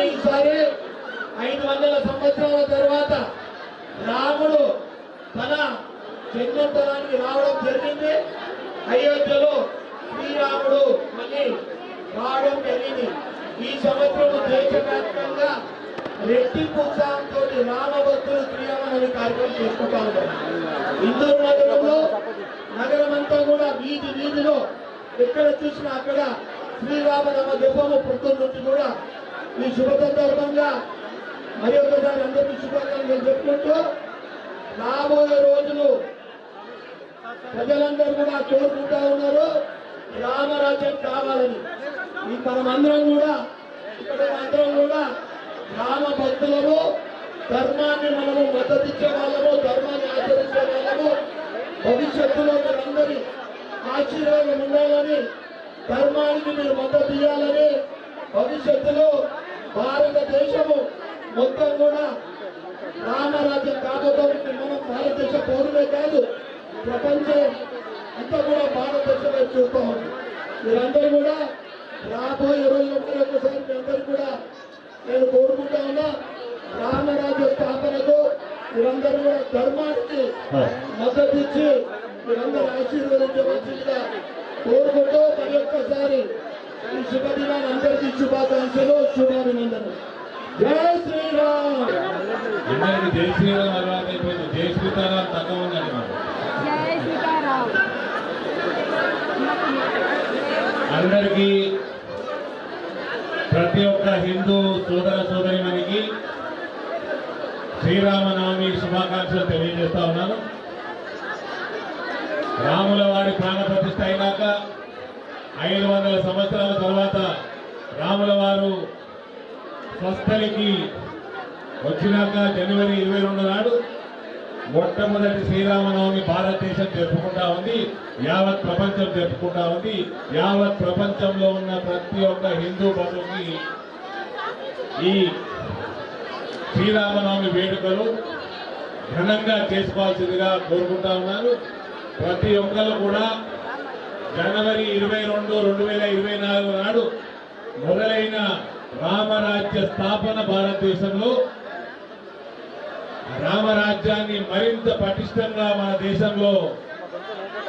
పండుగ ఐదు వందల సంవత్సరాల తర్వాత రాముడు తన జన్మంతరానికి రావడం జరిగింది. అయోధ్యలో శ్రీరాముడు మళ్ళీ రావడం జరిగింది. ఈ సంవత్సరం దేశవ్యాప్తంగా రెట్టింపు ఉత్సాహంతో రామభక్తులు క్రియామని కార్యక్రమం చేసుకుంటా ఉన్నారు. ఇందూరు నగరంలో నగరం అంతా కూడా వీధి వీధిలో ఎక్కడ చూసినా అక్కడ శ్రీరామనామ జపము పుట్టుల నుంచి కూడా ఈ శుభ సందర్భంగా మరి ఒకసారి అందరికీ శుభాకాంక్షలు చెప్పుకుంటూ రాబోయే రోజులు ప్రజలందరూ కూడా కోరుకుంటా ఉన్నారు. రామరాజ్యం కావాలని. ఈ మనమందరం కూడా ఇక్కడ అందరం కూడా రామ భక్తులము ధర్మాన్ని మనము మద్దతిచ్చే వాళ్ళము ధర్మాన్ని ఆచరించే వాళ్ళము భవిష్యత్తులో మీరందరి ఆశీర్వాదం ఉండాలని ధర్మానికి మీరు మద్దతు ఇవ్వాలని భవిష్యత్తులో భారతదేశము మొత్తం కూడా రామరాజ్యం కాబోతుంది. మనం భారతదేశ పౌరులే కాదు ప్రపంచం అంతా కూడా భారతదేశమే చూస్తూ ఉంది. మీరందరూ కూడా రాబోయే రోజుల్లో ఒకసారి మీ అందరూ కూడా నేను కోరుకుంటా ఉన్నా రామరాజ్య స్థాపనకు మీరందరూ కూడా ధర్మానికి మద్దతు ఇచ్చి మీరందరూ ఆశీర్వదించవలసిందిగా కోరుకుంటూ మరి ఒక్కసారి శుభదినాన్ని అందరికీ శుభాకాంక్షలు శుభాభినందనలు జై శ్రీరామ్ అందరికి జై శ్రీరామ్ అలవాటు అయిపోయింది. జై శ్రీతారాం తక్కువ ఉందండి మాకు జై సీతారాం. అందరికీ ప్రతి ఒక్క హిందూ సోదర సోదరిమణికి శ్రీరామనవమి శుభాకాంక్షలు తెలియజేస్తా ఉన్నాను. రాముల వారి ప్రాణ ప్రతిష్ఠ అయినాక ఐదు వందల సంవత్సరాల తర్వాత రాముల వారు స్వస్థలికి వచ్చినాక జనవరి ఇరవై రెండు నాడు మొట్టమొదటి శ్రీరామనవమి భారతదేశం జరుపుకుంటా ఉంది యావత్ ప్రపంచం జరుపుకుంటా ఉంది యావత్ ప్రపంచంలో ఉన్న ప్రతి ఒక్క హిందూ బంధువుకి ఈ శ్రీరామనవమి వేడుకలు ఘనంగా చేసుకోవాల్సిందిగా కోరుకుంటా ఉన్నాను. ప్రతి ఒక్కరు కూడా జనవరి ఇరవై రెండు రెండు వేల ఇరవై నాలుగు నాడు మొదలైన రామరాజ్య స్థాపన భారతదేశంలో రామరాజ్యాన్ని మరింత పటిష్టంగా మన దేశంలో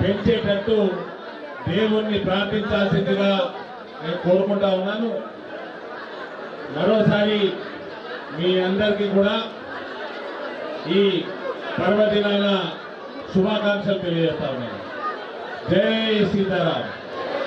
పెంచేటట్టు దేవుణ్ణి ప్రార్థించాల్సిందిగా నేను కోరుకుంటా ఉన్నాను. మరోసారి మీ అందరికీ కూడా ఈ పర్వదినాల శుభాకాంక్షలు తెలియజేస్తా ఉన్నాను. జై సీతారాం